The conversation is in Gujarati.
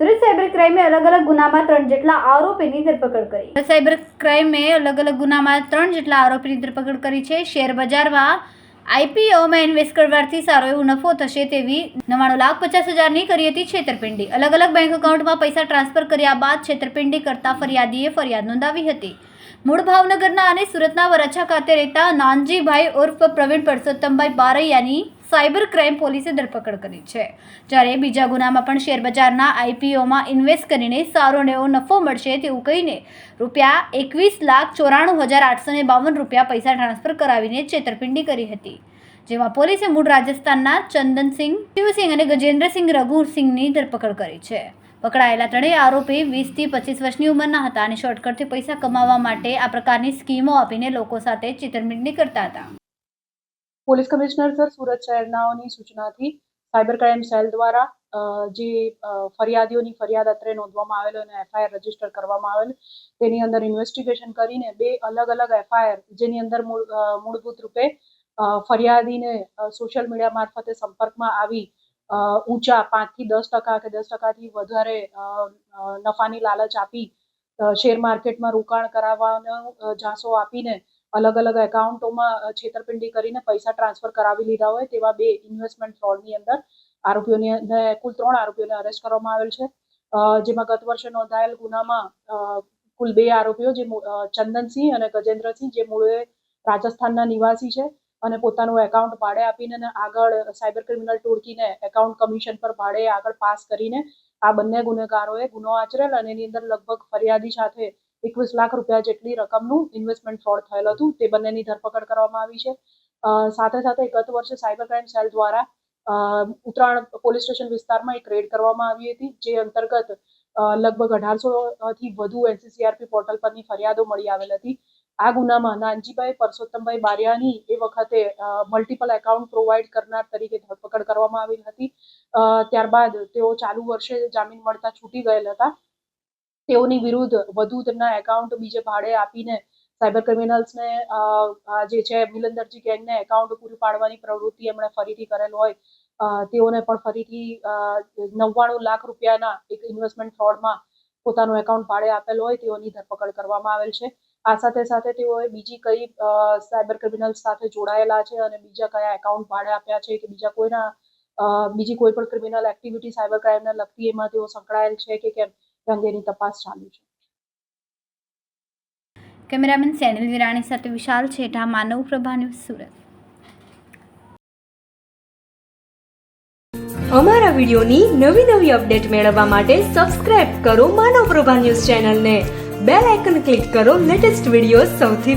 સુરત સાયબર ક્રાઇમે અલગ અલગ ગુનામાં ત્રણ જેટલા આરોપીની ધરપકડ કરી. સાયબર ક્રાઇમે અલગ અલગ ગુનામાં ત્રણ જેટલા આરોપીની ધરપકડ કરી છે. શેર બજારમાં આઈપીઓમાં ઇન્વેસ્ટ કરવાથી સારો એવો નફો થશે તેવી નવ્વાણું લાખ પચાસ હજારની કરી હતી છેતરપિંડી. અલગ અલગ બેંક એકાઉન્ટમાં પૈસા ટ્રાન્સફર કર્યા બાદ છેતરપિંડી કરતા ફરિયાદીએ ફરિયાદ નોંધાવી હતી. મૂળ ભાવનગરના અને સુરતના વરાછા ખાતે રહેતા નાનજીભાઈ ઉર્ફ પ્રવીણ પરસોત્તમભાઈ બારૈયાની સાયબર ક્રાઇમ પોલીસે ધરપકડ કરી છે. જ્યારે બીજા ગુનામાં પણ શેરબજારના આઈપીઓમાં ઇન્વેસ્ટ કરીને સારો એવો નફો મળશે તેવું કહીને રૂપિયા એકવીસ લાખ ચોરાણું હજાર આઠસો ને બાવન રૂપિયા પૈસા ટ્રાન્સફર કરાવીને છેતરપિંડી કરી હતી. જેમાં પોલીસે મૂળ રાજસ્થાનના ચંદનસિંહ, શિવસિંહ અને ગજેન્દ્રસિંહ રઘુસિંહની ધરપકડ કરી છે. પકડાયેલા ત્રણેય આરોપી વીસથી પચીસ વર્ષની ઉંમરના હતા અને શોર્ટકટથી પૈસા કમાવા માટે આ પ્રકારની સ્કીમો આપીને લોકો સાથે છેતરપિંડી કરતા હતા. પોલીસ કમિશનર સર સુરત શહેરનાઓની સૂચનાથી સાયબર ક્રાઇમ સેલ દ્વારા જે ફરિયાદીઓની ફરિયાદ અત્રે નોંધવામાં આવેલો અને એફઆઈઆર રજિસ્ટર કરવામાં આવેલ, તેની અંદર ઇન્વેસ્ટિગેશન કરીને બે અલગ અલગ એફઆઈઆર જેની અંદર મૂળભૂત રૂપે ફરિયાદીને સોશિયલ મીડિયા મારફતે સંપર્કમાં આવી ઊંચા પાંચથી દસ ટકા કે દસ ટકાથી વધારે નફાની લાલચ આપી શેર માર્કેટમાં રોકાણ કરાવવાનો જાસો આપીને અલગ અલગ એકાઉન્ટોમાં છેતરપિંડી કરીને પૈસા ટ્રાન્સફર કરાવી લીધા હોય તેવા બે ઇન્વેસ્ટમેન્ટ ફ્રોડની અંદર આરોપીઓની કુલ ત્રણ આરોપીઓને અરેસ્ટ કરવામાં આવેલ છે. જેમાં ગત વર્ષે નોંધાયેલ ગુનામાં કુલ બે આરોપીઓ, જે ચંદનસિંહ અને ગજેન્દ્રસિંહ, જે મૂળે રાજસ્થાનના નિવાસી છે અને પોતાનું એકાઉન્ટ ભાડે આપીને આગળ સાયબર ક્રિમિનલ ટોળકીને એકાઉન્ટ કમિશન પર ભાડે આગળ પાસ કરીને આ બંને ગુનેગારોએ ગુનો આચરેલ અને એની અંદર લગભગ ફરિયાદી સાથે એકવીસ લાખ રૂપિયા જેટલી રકમનું ઇન્વેસ્ટમેન્ટ ફ્રોડ થયેલ હતું. તે બંનેની ધરપકડ કરવામાં આવી છે. સાથે સાથે ગત વર્ષે સાયબર ક્રાઇમ સેલ દ્વારા ઉત્તરાયણ પોલીસ સ્ટેશન વિસ્તારમાં એક રેડ કરવામાં આવી હતી, જે અંતર્ગત લગભગ અઢારસો થી વધુ એનસીસીઆરપી પોર્ટલ પરની ફરિયાદો મળી આવેલ હતી. આ ગુનામાં નાનજીભાઈ પરસોત્તમભાઈ બારિયાની એ વખતે મલ્ટિપલ એકાઉન્ટ પ્રોવાઈડ કરનાર તરીકે ધરપકડ કરવામાં આવી હતી. ત્યારબાદ તેઓ ચાલુ વર્ષે જામીન મળતા છૂટી ગયેલ હતા. તેઓની વિરુદ્ધ વધુ તેમના એકાઉન્ટ બીજે ભાડે આપીને સાયબર ક્રિમિનલ્સને જે છે, મિલનદરજી ગેંગને એકાઉન્ટ પૂરી પાડવાની પ્રવૃત્તિ એમણે ફરીથી કરેલ હોય તેઓને પણ ફરીથી નવ્વાણું લાખ રૂપિયાના એક ઇન્વેસ્ટમેન્ટ ફ્રોડમાં પોતાનું એકાઉન્ટ ભાડે આપેલ હોય તેઓની ધરપકડ કરવામાં આવેલ છે. આ સાથે સાથે તેઓએ બીજી કઈ સાયબર ક્રિમિનલ્સ સાથે જોડાયેલા છે અને બીજા કયા એકાઉન્ટ ભાડે આપ્યા છે કે બીજા કોઈના બીજી કોઈ પણ ક્રિમિનલ એક્ટિવિટી સાયબર ક્રાઇમને લગતી એમાં તેઓ સંકળાયેલ છે કે કેમ? અંગેની તપાસ ચાલુ છે. કેમેરામેન સેનિલ વિરાણી સાથે વિશાલ છેઠા માનવ પ્રભા ન્યૂઝ સુરત. અમારા વિડીયોની નવી નવી અપડેટ મેળવવા માટે સબસ્ક્રાઇબ કરો માનવ પ્રભા ન્યૂઝ ચેનલને. બેલ આઇકન ક્લિક કરો લેટેસ્ટ વીડિયો સૌથી